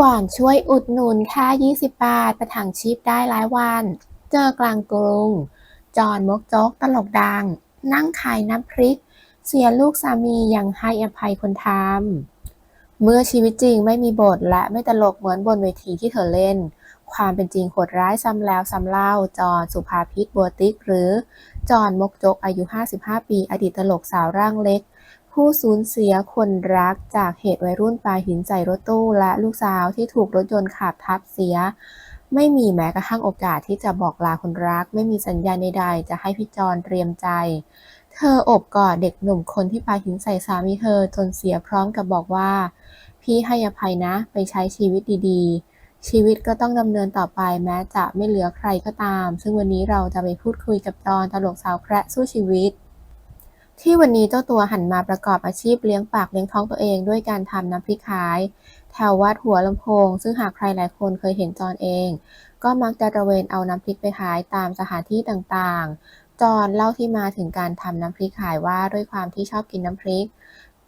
หวานช่วยอุดหนุนค่า 20 บาท ประทังชีพได้หลายวัน เจอกลางกรุง จอนมกจกตลกดัง นั่งขายน้ำพริก เสียลูกสามียังให้อภัยคนทำ เมื่อชีวิตจริงไม่มีบทและไม่ตลกเหมือนบนเวทีที่เธอเล่น ความเป็นจริงโหดร้ายซ้ำแล้วซ้ำเล่า จอนสุภาพิษบัวติ๊ก หรือ จอนมกจกอายุ 55 ปี อดีตตลกสาวร่างเล็ก ผู้สูญเสียคนรักจากเหตุวัยรุ่นปาหินใส่รถตู้และลูกสาวที่ถูกรถยนต์ขับทับเสีย ไม่มีแม้กระทั่งโอกาสที่จะบอกลาคนรัก ไม่มีสัญญาณใดๆ จะให้พี่จอนเตรียมใจ เธอโอบกอดเด็กหนุ่มคนที่ปาหินใส่สามีเธอจนเสียพร้อมกับบอกว่า พี่ให้อภัยนะไปใช้ชีวิตดีๆ ชีวิตก็ต้องดำเนินต่อไปแม้จะไม่เหลือใครก็ตาม ซึ่งวันนี้เราจะไปพูดคุยกับจอนตลกสาวแคระสู้ชีวิต ที่วันนี้เจ้าตัวหันมาประกอบอาชีพเลี้ยงปากเลี้ยงท้องตัวเองด้วยการทำน้ำพริกขายแถววัดหัวลำโพง ซึ่งหากใครหลายคนเคยเห็นจอนเอง ก็มักจะตระเวนเอาน้ำพริกไปขายตามสถานที่ต่างๆ จอนเล่าที่มาถึงการทำน้ำพริกขายว่าด้วยความที่ชอบกินน้ำพริก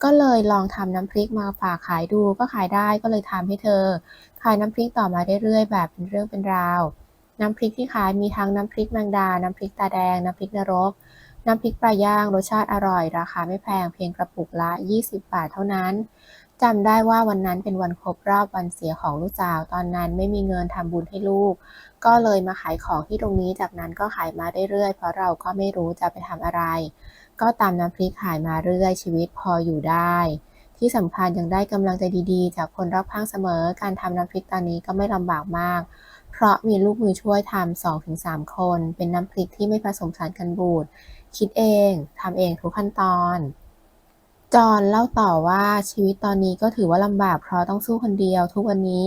ก็เลยลองทำน้ำพริกมาฝากขายดูก็ขายได้ก็เลยทำให้เธอ ขายน้ำพริกต่อมาเรื่อยๆ แบบเป็นเรื่องเป็นราว น้ำพริกที่ขายมีทั้งน้ำพริกแมงดา น้ำพริกตาแดง น้ำพริกนรก น้ำพริกปลาย่างรสชาติอร่อย ราคาไม่แพงเพียงกระปุกละ 20 บาทเท่านั้นจำได้ว่าวันนั้นเป็นวันครบรอบวันเสียของลูกสาว ตอนนั้นไม่มีเงินทำบุญให้ลูก ก็เลยมาขายของที่ตรงนี้ จากนั้นก็ขายมาเรื่อยๆ เพราะเราก็ไม่รู้จะไปทำอะไร ก็ตามน้ำพริกขายมาเรื่อยชีวิตพออยู่ได้ ที่สำคัญยังได้กำลังใจดีๆ จากคนรอบข้างเสมอ การทำน้ำพริกตอนนี้ก็ไม่ลำบากมาก เพราะมีลูกมือช่วยทำ2-3คน เป็นน้ำพริกที่ไม่ผสมสารกันบูด คิดเองทำเองทุกขั้นตอน จอนเล่าต่อว่าชีวิตตอนนี้ก็ถือว่าลำบากเพราะต้องสู้คนเดียว ทุกวันนี้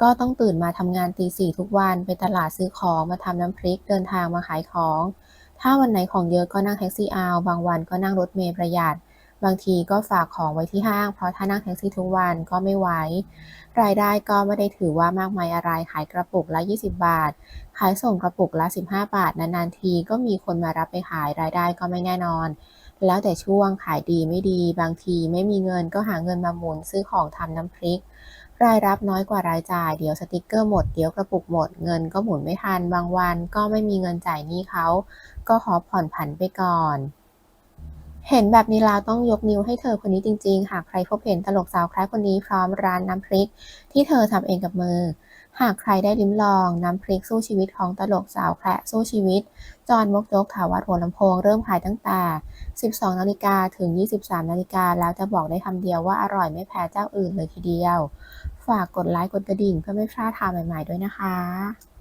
ก็ต้องตื่นมาทำงานตีสี่ทุกวันไปตลาดซื้อของมาทำน้ำพริกเดินทางมาขายของ ถ้าวันไหนของเยอะก็นั่งแท็กซี่เอา บางวันก็นั่งรถเมล์ประหยัด บางทีก็ฝากของไว้ที่ห้าง เพราะถ้านั่งแท็กซี่ทุกวันก็ไม่ไหว รายได้ก็ไม่ได้ถือว่ามากมายอะไร ขายกระปุกละ 20 บาท ขายส่งกระปุกละ 15 บาท นานๆทีก็มีคนมารับไปขาย รายได้ก็ไม่แน่นอน แล้วแต่ช่วงขายดีไม่ดี บางทีไม่มีเงินก็หาเงินมาหมุนซื้อของทำน้ำพริก รายรับน้อยกว่ารายจ่าย เดี๋ยวสติกเกอร์หมด เดี๋ยวกระปุกหมด เงินก็หมุนไม่ทัน บางวันก็ไม่มีเงินจ่ายหนี้เขา ก็ขอผ่อนผันไปก่อน เห็นแบบนี้แล้วต้องยกนิ้วให้เธอคนนี้จริง ๆ หากใครพบเห็นตลกสาวแคระคนนี้พร้อมร้านน้ำพริก ที่เธอทำเองกับมือ หากใครได้ลิ้มลองน้ำพริกสู้ชีวิตของตลกสาวแคระสู้ชีวิต จอนมกจกถาวัดหัวลำโพงเริ่มขายตั้งแต่ 12 นาฬิกาถึง 23 นาฬิกาแล้วจะบอกได้คำเดียวว่าอร่อยไม่แพ้เจ้าอื่นเลยทีเดียว ฝากกดไลค์กดกระดิ่งเพื่อไม่พลาดทางใหม่ ๆ ด้วยนะคะ